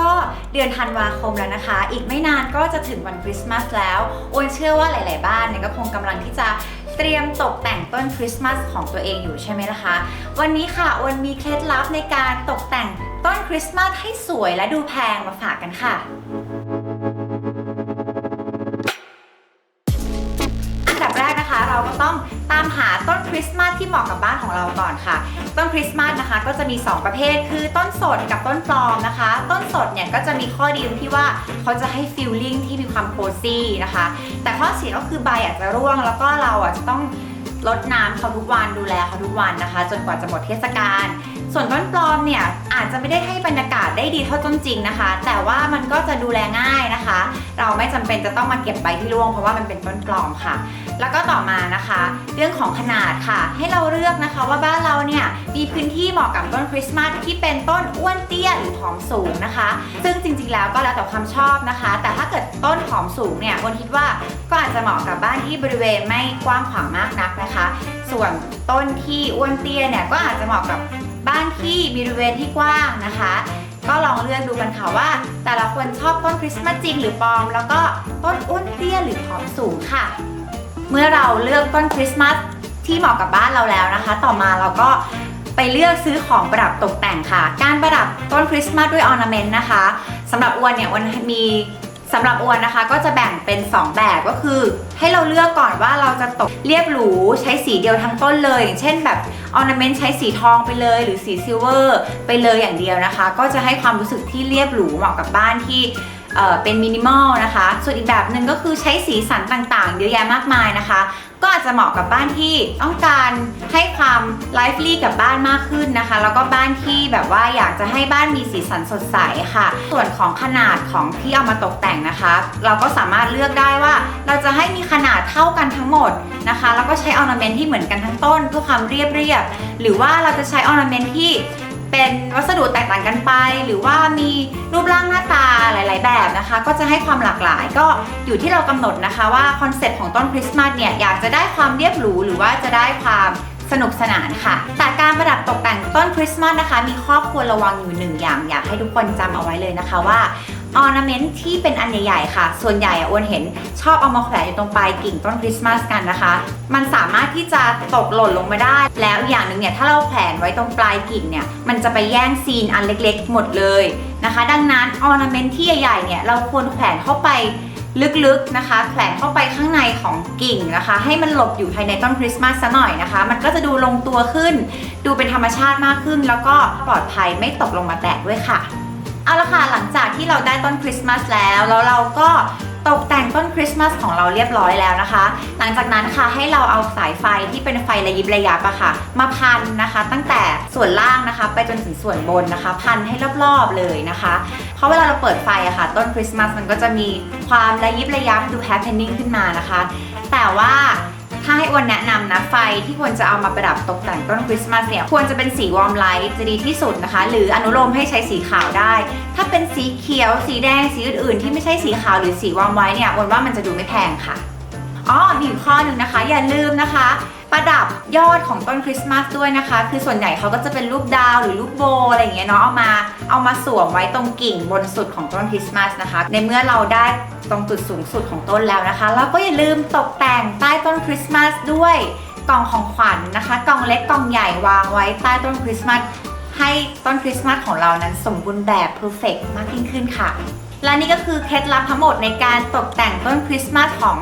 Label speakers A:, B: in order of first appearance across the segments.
A: ก็เดือนธันวาคมแล้วนะคะ อีกไม่นานก็จะถึงวันคริสต์มาสแล้วโอนเชื่อว่าหลาย ๆ บ้านเนี่ยก็คงกำลังที่จะเตรียมตกแต่งต้นคริสต์มาสของตัวเองอยู่ใช่ไหมล่ะคะ วันนี้ค่ะโอนมีเคล็ดลับในการตกแต่งต้นคริสต์มาสให้สวยและดูแพงมาฝากกันค่ะอันดับแรกนะคะเราก็ต้องตามหา ริสต์มาสที่เหมาะกับบ้านของเราก่อนค่ะ ต้นคริสต์มาสนะคะก็จะมี 2 ประเภท คือต้นสดกับต้นปลอมนะคะ ต้นสดเนี่ยก็จะมีข้อดีตรงที่ว่าเขาจะให้ฟิลลิ่งที่มีความโคซี่นะคะ แต่ข้อเสียก็คือใบอาจจะร่วง แล้วก็เราอะจะต้องลดน้ำเขาทุกวันดูแลเขาทุกวันนะคะ จนกว่าจะหมดเทศกาล ส่วนต้นปลอมเนี่ยอาจจะไม่ได้ให้บรรยากาศได้ดีเท่าต้นจริงนะคะ แต่ว่ามันก็จะดูแลง่ายนะคะ เราไม่จำเป็นจะต้องมาเก็บใบที่ร่วงเพราะว่ามันเป็นต้นปลอมค่ะ แล้วก็ต่อมานะคะ เรื่องของขนาดค่ะ ให้เราเลือกนะคะว่าบ้านเราเนี่ยมีพื้นที่เหมาะกับต้นคริสต์มาสที่เป็นต้นอ้วนเตี้ยหรือผอมสูงนะคะ ซึ่งจริงๆแล้วก็แล้วแต่ความชอบนะคะ แต่ถ้าเกิดต้นผอมสูงเนี่ยคนคิดว่าก็อาจจะเหมาะกับบ้านที่บริเวณไม่กว้างขวางมากนักนะคะ ส่วนต้นที่อ้วนเตี้ยเนี่ยก็อาจจะเหมาะกับ บ้านที่มีบริเวณที่กว้างนะคะ ก็ลองเลือกดูกันค่ะว่า แต่ละคนชอบต้นคริสต์มาสจริงหรือปลอม แล้วก็ต้นอ้วนเตี้ยหรือผอมสูงค่ะ เมื่อเราเลือกต้นคริสต์มาสที่เหมาะกับบ้านเราแล้วนะคะ ต่อมาเราก็ไปเลือกซื้อของประดับตกแต่งค่ะ การประดับต้นคริสต์มาสด้วยออร์นาเมนต์นะคะสำหรับอวนเนี่ยอวนมี สำหรับอวนนะคะก็จะแบ่งเป็น 2 แบบก็คือ ให้เราเลือกก่อนว่าเราจะตกเรียบหรูใช้สีเดียวทั้งต้นเลย อย่างเช่นแบบออร์นาเมนต์ใช้สีทองไปเลย หรือสีซิลเวอร์ไปเลยอย่างเดียวนะคะ ก็จะให้ความรู้สึกที่เรียบหรูเหมาะกับบ้านที่ เป็นมินิมอลนะคะ ส่วนอีกแบบหนึ่งก็คือใช้สีสันต่างๆ เยอะแยะมากมายนะคะ ก็อาจจะเหมาะกับบ้านที่ต้องการให้ความไลฟ์ลี่กับบ้านมากขึ้นนะคะ แล้วก็บ้านที่แบบว่าอยากจะให้บ้านมีสีสันสดใสค่ะ ส่วนของขนาดของที่เอามาตกแต่งนะคะ เราก็สามารถเลือกได้ว่า เราจะให้มีขนาดเท่ากันทั้งหมดนะคะ แล้วก็ใช้ออร์นาเมนต์ที่เหมือนกันทั้งต้น เพื่อความเรียบเรียบๆหรือว่าเราจะใช้ออร์นาเมนต์ที่ เป็นวัสดุแตกต่างกันไป หรือว่ามีรูปร่างหน้าตาหลาย ๆ แบบนะคะ ก็จะให้ความหลากหลายก็อยู่ที่เรากำหนดนะคะว่าคอนเซ็ปต์ของต้นคริสต์มาสเนี่ยอยากจะได้ความเรียบหรูหรือว่าจะได้ความสนุกสนานค่ะ แต่การประดับตกแต่งต้นคริสต์มาสนะคะ มีข้อควรระวังอยู่หนึ่งอย่าง อยากให้ทุกคนจำเอาไว้เลยนะคะว่า ออร์นาเมนต์ที่เป็นอันใหญ่ๆค่ะ ส่วนใหญ่อะอ้วนเห็นชอบเอามาแขวนอยู่ตรงปลายกิ่งต้นคริสต์มาสกันนะคะ มันสามารถที่จะตกหล่นลงมาได้ แล้วอย่างหนึ่งเนี่ยถ้าเราแขวนไว้ตรงปลายกิ่งเนี่ยมันจะไปแย่งซีนอันเล็กๆ หมดเลยนะคะ ดังนั้นออร์นาเมนต์ที่ใหญ่ๆเนี่ยเราควรแขวนเข้าไปลึกๆนะคะแขวนเข้าไปข้างในของกิ่งนะคะ ให้มันหลบอยู่ภายในต้นคริสต์มาสซะหน่อยนะคะ มันก็จะดูลงตัวขึ้น ดูเป็นธรรมชาติมากขึ้น แล้วก็ปลอดภัยไม่ตกลงมาแตกด้วยค่ะ เอาละค่ะหลังจากที่เราได้ต้นคริสต์มาสแล้วแล้วเราก็ตกแต่งต้นคริสต์มาสของเราเรียบร้อยแล้วนะคะ หลังจากนั้นค่ะให้เราเอาสายไฟที่เป็นไฟระยิบระยับอะค่ะ มาพันนะคะ ตั้งแต่ส่วนล่างนะคะ ไปจนถึงส่วนบนนะคะ พันให้รอบๆเลยนะคะ เพราะเวลาเราเปิดไฟอะค่ะ ต้นคริสต์มาสมันก็จะมีความระยิบระยับดูแฮป p พนนิ่งขึ้นมานะคะ แต่ว่า ถ้าให้อ้วนแนะนำนะไฟที่ควรจะเอามาประดับตกแต่งต้นคริสต์มาสเนี่ยควรจะเป็นสีวอร์มไลท์จะดีที่สุดนะคะ หรืออนุโลมให้ใช้สีขาวได้ ถ้าเป็นสีเขียว สีแดงสีอื่นๆ ที่ไม่ใช่สีขาวหรือสีวอร์มไว้เนี่ยอ้วนว่ามันจะดูไม่แพงค่ะอ๋อมีข้อหนึ่งนะคะ อย่าลืมนะคะ ประดับยอดของต้นคริสต์มาสด้วยนะคะ คือส่วนใหญ่เขาก็จะเป็นรูปดาวหรือรูปโบอะไรอย่างเงี้ยเนาะเอามาเอามาสวมไว้ตรงกิ่งบนสุดของต้นคริสต์มาสนะคะ ในเมื่อเราได้ตรงจุดสูงสุดของต้นแล้วนะคะ เราก็อย่าลืมตกแต่งใต้ต้นคริสต์มาสด้วยกล่องของขวัญนะคะ กล่องเล็กกล่องใหญ่วางไว้ใต้ต้นคริสต์มาสให้ต้นคริสต์มาสของเรานั้นสมบูรณ์แบบเพอร์เฟกมากยิ่งขึ้นค่ะ และนี่ก็คือเคล็ดลับทั้งหมดในการตกแต่งต้นคริสต์มาสของ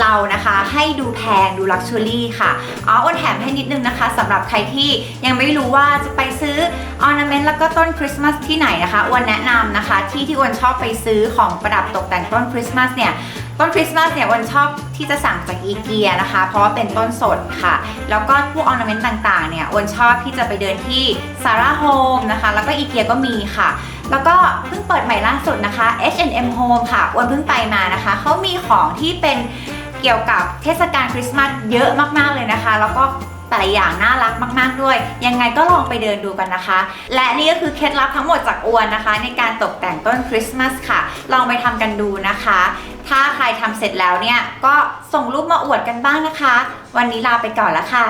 A: เรานะคะให้ดูแพงดูลักชัวรี่ค่ะอ๋ออ้นแถมให้นิดนึงนะคะสำหรับใครที่ยังไม่รู้ว่าจะไปซื้อออร์นาเมนต์แล้วก็ต้นคริสต์มาสที่ไหนนะคะอ้วนแนะนำนะคะ ที่ที่อ้วนชอบไปซื้อของประดับตกแต่งต้นคริสต์มาสเนี่ยต้นคริสต์มาสเนี่ยวันชอบที่จะสั่งจากอีเกียนะคะ เพราะว่าเป็นต้นสดค่ะ แล้วก็พวกออร์นาเมนต์ต่างๆเนี่ยวันชอบที่จะไปเดินที่ซาร่าโฮมนะคะ แล้วก็อีเกียก็มีค่ะ แล้วก็เพิ่งเปิดใหม่ล่าสุดนะคะ H&M Home ค่ะวันเพิ่งไปมานะคะ เขามีของที่เป็น เกี่ยวกับเทศกาลคริสต์มาสเยอะมากๆเลยนะคะ แล้วก็แต่ละอย่างน่ารักมาก ๆ ด้วย ยังไงก็ลองไปเดินดูกันนะคะ และนี่ก็คือเคล็ดลับทั้งหมดจากอวนนะคะ ในการตกแต่งต้นคริสต์มาสค่ะ ลองไปทำกันดูนะคะ ถ้าใครทำเสร็จแล้วเนี่ย ก็ส่งรูปมาอวดกันบ้างนะคะ วันนี้ลาไปก่อนละค่ะ